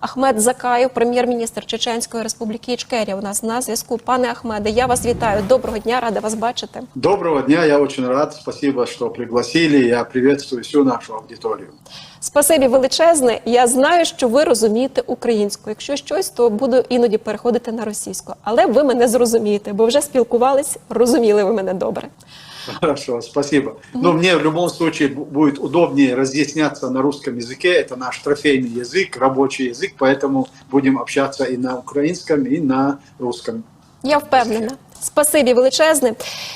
Ахмед Закаєв, прем'єр-міністр Чеченської республіки Ічкерія. У нас на зв'язку. Пане Ахмеде, я вас вітаю. Доброго дня, рада вас бачити. Доброго дня, я очень рад. Спасибо, что пригласили. Я приветствую всю нашу аудиторию. Спасибі величезне. Я знаю, що ви розумієте українську. Якщо щось, то буду іноді переходити на російську. Але ви мене зрозумієте, бо вже спілкувались, розуміли ви мене добре. Хорошо, спасибо. Но мне в любом случае бу- будет удобнее разъясняться на русском языке. Это наш трофейный язык, рабочий язык, поэтому будем общаться и на украинском, и на русском. Я впевнена. Спасибі величезне.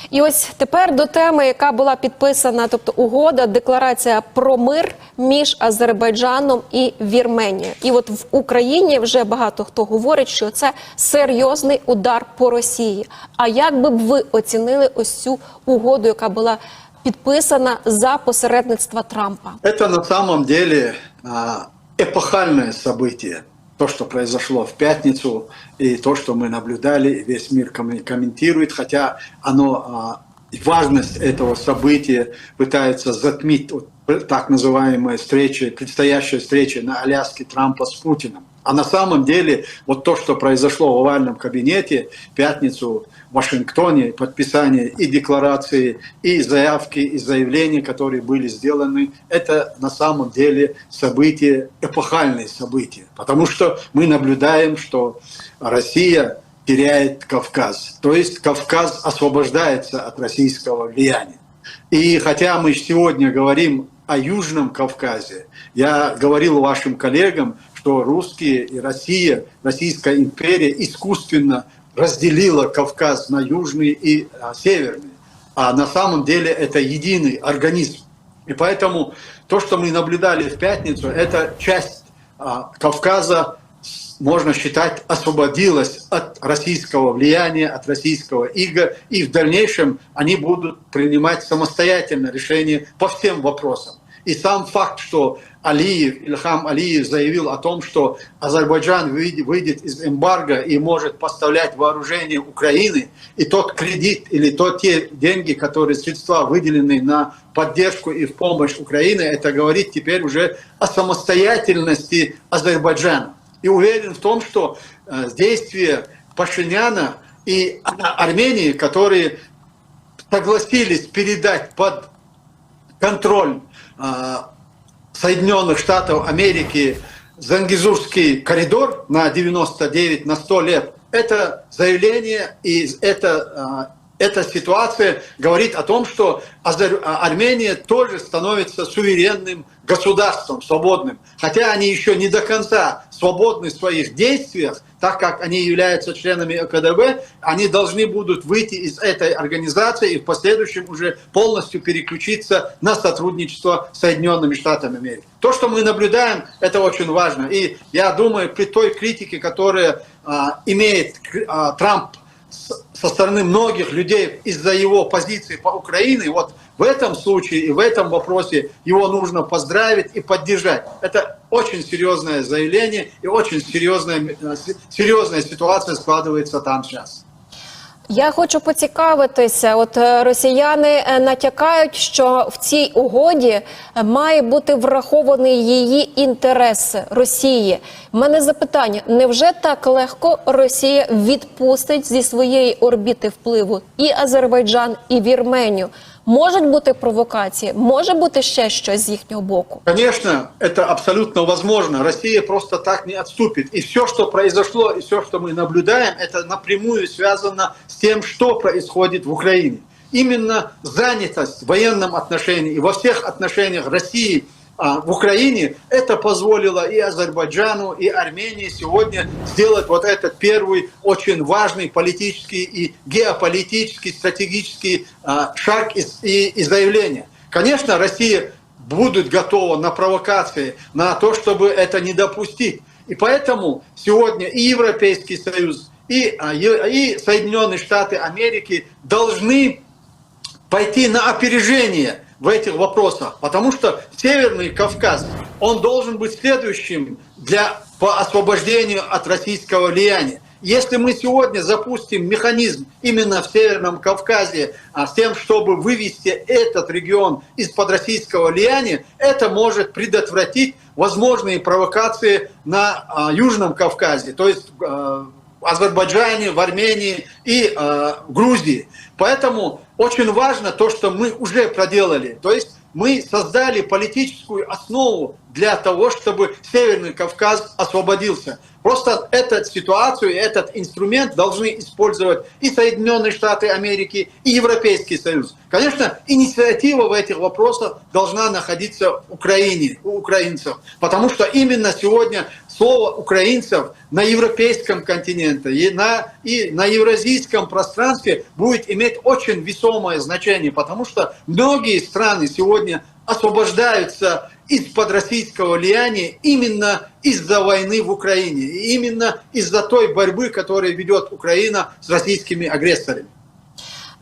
І ось тепер до теми, яка була підписана, тобто угода, декларація про мир між Азербайджаном і Вірменією. І от в Україні вже багато хто говорить, що це серйозний удар по Росії. А як би б ви оцінили ось цю угоду, яка була підписана за посередництва Трампа? Это на самом деле а, эпохальное событие. То, что произошло в пятницу, и то, что мы наблюдали, весь мир коммен- комментирует, хотя оно, а, важность этого события пытается затмить так называемые встречи, предстоящая встреча на Аляске Трампа с Путиным. А на самом деле вот то, что произошло в овальном кабинете в пятницу в Вашингтоне, подписание и декларации, и заявки, и заявления, которые были сделаны, это на самом деле событие, эпохальные события. Потому что мы наблюдаем, что Россия теряет Кавказ. То есть Кавказ освобождается от российского влияния. И хотя мы сегодня говорим о Южном Кавказе, я говорил вашим коллегам, что русские и Россия, Российская империя искусственно разделила Кавказ на южный и а, северный. А на самом деле это единый организм. И поэтому то, что мы наблюдали в пятницу, это часть а, Кавказа, можно считать, освободилась от российского влияния, от российского ига, и в дальнейшем они будут принимать самостоятельно решения по всем вопросам. И сам факт, что Алиев, Ильхам Алиев заявил о том, что Азербайджан выйдет из эмбарго и может поставлять вооружение Украины, и тот кредит или то те деньги, которые средства выделены на поддержку и в помощь Украины, это говорит теперь уже о самостоятельности Азербайджана. И уверен в том, что э, действия Пашиняна и Армении, которые согласились передать под контроль Соединенных Штатов Америки Зангизурский коридор на 99, на 100 лет, это заявление и это, э, эта ситуация говорит о том, что а, Армения тоже становится суверенным государством, свободным. Хотя они еще не до конца свободны в своих действиях, так как они являются членами ОКДБ, они должны будут выйти из этой организации и в последующем уже полностью переключиться на сотрудничество с Соединенными Штатами Америки. То, что мы наблюдаем, это очень важно. И я думаю, при той критике, которая а, имеет а, Трамп со стороны многих людей из-за его позиции по Украине, вот в этом случае и в этом вопросе его нужно поздравить и поддержать. Это очень серьезное заявление и очень серьезная, э, с- серьезная ситуация складывается там сейчас. Я хочу поцікавитися. От е, росіяни е, натякають, що в цій угоді е, має бути врахований її інтерес Росії. У мене запитання: невже так легко Росія відпустить зі своєї орбіти впливу і Азербайджан, і Вірменію? Можуть бути провокації, може бути ще щось з їхнього боку. Конечно, это абсолютно возможно. Россия просто так не отступит. И все, что произошло, и все, что мы наблюдаем, это напрямую связано с тем, что происходит в Украине. Именно занятость в военном отношении и во всех отношениях России а, в Украине, это позволило и Азербайджану, и Армении сегодня сделать вот этот первый очень важный политический и геополитический, стратегический а, шаг и, заявление. Конечно, Россия будут готовы на провокации, на то, чтобы это не допустить. И поэтому сегодня и Европейский Союз, и, а, и Соединенные Штаты Америки должны пойти на опережение в этих вопросах, потому что Северный Кавказ, он должен быть следующим для, по освобождению от российского влияния. если мы сегодня запустим механизм именно в Северном Кавказе а, с тем, чтобы вывести этот регион из-под российского влияния, это может предотвратить возможные провокации на а, Южном Кавказе, то есть а, Азербайджане, в Армении и э, в Грузии. Поэтому очень важно то, что мы уже проделали. То есть мы создали политическую основу для того, чтобы Северный Кавказ освободился. Просто эту ситуацию, этот инструмент должны использовать и Соединенные Штаты Америки, и Европейский Союз. Конечно, инициатива в этих вопросах должна находиться в Украине, у украинцев, потому что именно сегодня слово украинцев на европейском континенте и на, и на евразийском пространстве будет иметь очень весомое значение, потому что многие страны сегодня освобождаются из-под российского влияния именно из-за войны в Украине, именно из-за той борьбы, которую ведет Украина с российскими агрессорами.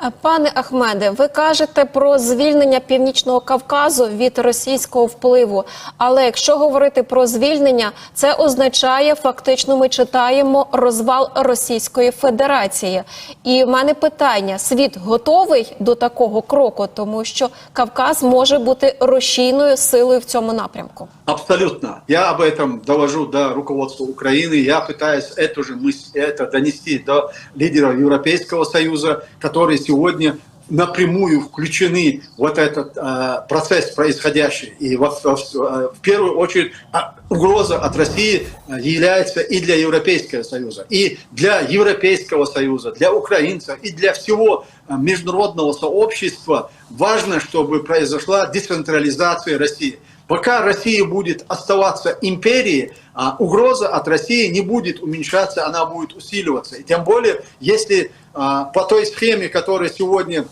Е, Пане Ахмеде, ви кажете про звільнення Північного Кавказу від російського впливу. Але якщо говорити про звільнення, це означає фактично, ми читаємо розвал Російської Федерації. І в мене питання: світ готовий до такого кроку, тому що Кавказ може бути рушійною силою в цьому напрямку. Абсолютно. Я об этом довожу до руководства Украины. Я пытаюсь эту же мысль, это донести до лидеров Европейского Союза, которые сегодня напрямую включены вот этот э, процесс происходящий. И во- во- э, в первую очередь а, угроза от России э, является и для Европейского Союза, и для Европейского Союза, для украинцев, и для всего э, международного сообщества. Важно, чтобы произошла децентрализация России. Пока Россия будет оставаться империей, а, угроза от России не будет уменьшаться, она будет усиливаться. И тем более, если а, по той схеме, которая сегодня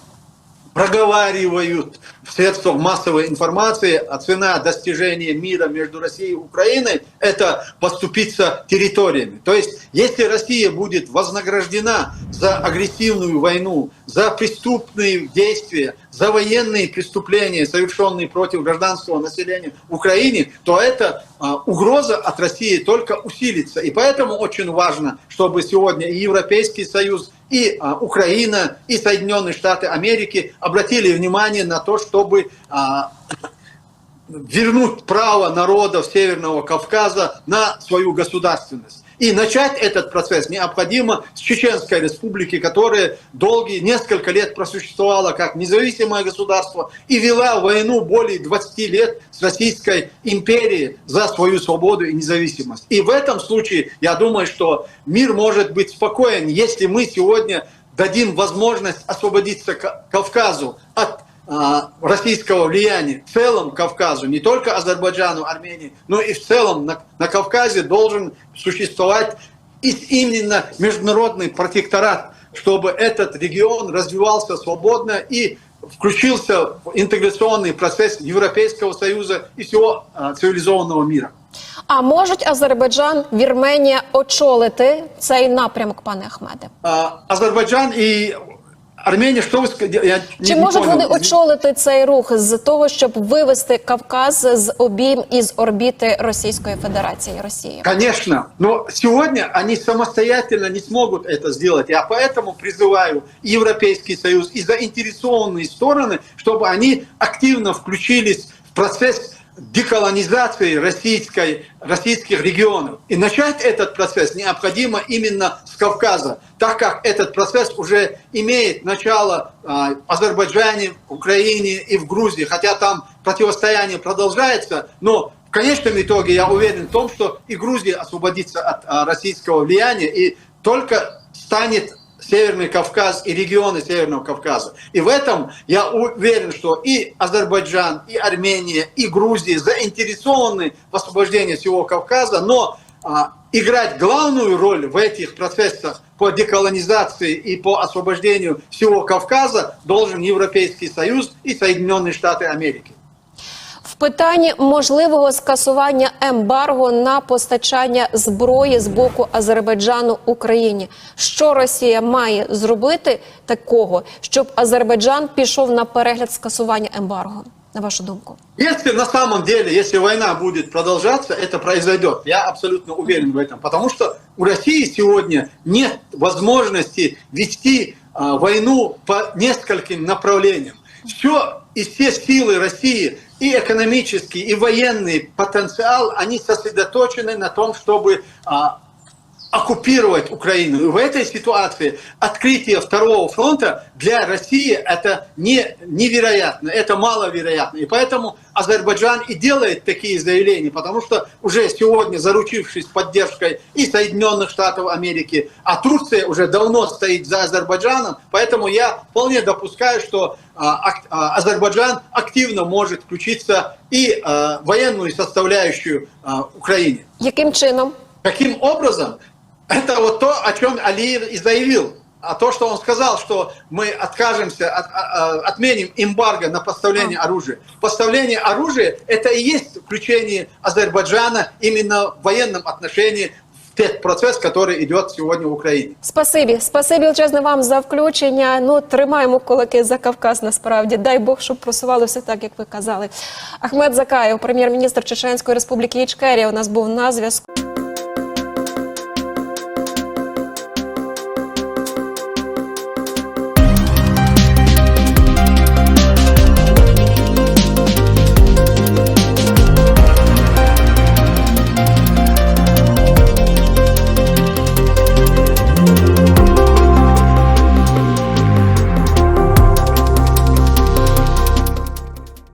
проговаривают в средствах массовой информации, а цена достижения мира между Россией и Украиной – это поступиться территориями. То есть, если Россия будет вознаграждена за агрессивную войну, за преступные действия, за военные преступления, совершенные против гражданского населения в Украине, то эта угроза от России только усилится. И поэтому очень важно, чтобы сегодня и Европейский Союз, и а, Украина, и Соединенные Штаты Америки обратили внимание на то, чтобы а, вернуть право народов Северного Кавказа на свою государственность. И начать этот процесс необходимо с Чеченской республики, которая долгие несколько лет просуществовала как независимое государство и вела войну более 20 лет с Российской империей за свою свободу и независимость. И в этом случае я думаю, что мир может быть спокоен, если мы сегодня дадим возможность освободиться Ка- Кавказу от российского влияния в целом Кавказу, не только Азербайджану, Армении, но и в целом на, на Кавказе должен существовать и именно международный протекторат, чтобы этот регион развивался свободно и включился в интеграционный процесс Европейского Союза и всего а, цивилизованного мира. А можуть Азербайджан, Вірменія очолити цей напрямок, пане Ахмеде? А, Азербайджан и Армения, что вы сказали? Я не- Чи не можуть понял. вони очолити цей рух з того, щоб вивести Кавказ з обійм із орбіти Російської Федерації Росії? Конечно, но сегодня они самостоятельно не смогут это сделать. Я поэтому призываю и Европейский Союз и заинтересованные стороны, чтобы они активно включились в процесс деколонизации российской, российских регионов. И начать этот процесс необходимо именно с Кавказа, так как этот процесс уже имеет начало а, в Азербайджане, в Украине и в Грузии, хотя там противостояние продолжается, но в конечном итоге я уверен в том, что и Грузия освободится от а, российского влияния и только станет Северный Кавказ и регионы Северного Кавказа. И в этом я уверен, что и Азербайджан, и Армения, и Грузия заинтересованы в освобождении всего Кавказа, но а, играть главную роль в этих процессах по деколонизации и по освобождению всего Кавказа должен Европейский Союз и Соединенные Штаты Америки. В питанні можливого скасування ембарго на постачання зброї з боку Азербайджану Україні. Що Росія має зробити такого, щоб Азербайджан пішов на перегляд скасування ембарго? На вашу думку? Если на самом деле, если война будет продолжаться, это произойдет. Я абсолютно уверен в этом. Потому что у России сегодня нет возможности вести а, войну по нескольким направлениям. Все и все силы России, и экономический, и военный потенциал, они сосредоточены на том, чтобы а, оккупировать Украину. И в этой ситуации открытие второго фронта для России это не, невероятно, это маловероятно. И поэтому Азербайджан и делает такие заявления, потому что уже сегодня, заручившись поддержкой и Соединенных Штатов Америки, а Турция уже давно стоит за Азербайджаном, поэтому я вполне допускаю, что а, а, Азербайджан активно может включиться и а, военную составляющую Украине. Яким чином? Каким образом? Это вот то, о чем Алиев и заявил. А то, что он сказал, что мы откажемся, от- а- а, отменим эмбарго на поставление оружия. Поставление оружия – это и есть включение Азербайджана именно в военном отношении в тот процесс, который идет сегодня в Украине. Спасибі, спасибі величезне вам за включення. Ну тримаємо кулаки за Кавказ. Насправді дай Бог, щоб просувалося так, як ви казали. Ахмед Закаєв, прем'єр-міністр Чеченської республіки Ічкерія, у нас був на зв'язку.